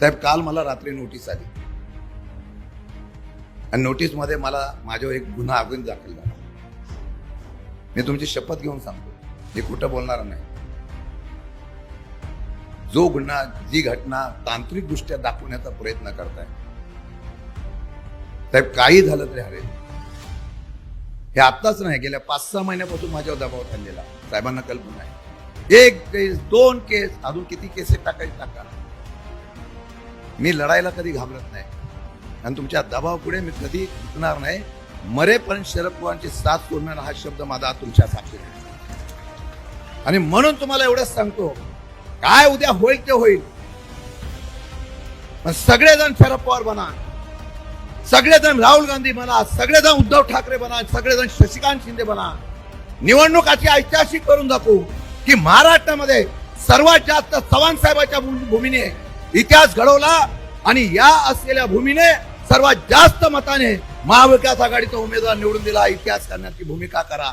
साहेब काल मला रात्री नोटीस आली. आणि नोटीसमध्ये मला माझ्यावर एक गुन्हा अजून दाखल झाला. मी तुमची शपथ घेऊन सांगतो. मी खोटं बोलणार नाही. जो गुन्हा जी घटना तांत्रिकदृष्ट्या दाखवण्याचा प्रयत्न करताय साहेब काही झालं तरी हरे हे आत्ताच नाही गेल्या पाच सहा महिन्यापासून माझ्यावर दबाव चाललेला. साहेबांना कल्पना आहे. एक केस दोन केस अजून किती केसेस टाकायचे टाका. मी लढायला कधी घाबरत नाही. आणि तुमच्या दबावापुढे मी कधी झुकणार नाही. मरेपर्यंत शरद पवारांची साथ सोडणार हा शब्द माझा तुमच्या साक्षी आणि म्हणून तुम्हाला एवढंच सांगतो काय उद्या होईल ते होईल. पण सगळेजण शरद पवार बना. सगळेजण राहुल गांधी बना. सगळेजण उद्धव ठाकरे बना. सगळेजण शशिकांत शिंदे बना. निवडणुकाची ऐतिहासिक करून दाखवू की महाराष्ट्रामध्ये सर्वात जास्त चव्हाण साहेबाच्या भूमीने इतिहास घडवला आणि या असलेल्या भूमीने सर्वात जास्त मताने महाविकास आघाडीचा उमेदवार निवडून दिला. इतिहास करण्याची भूमिका करा.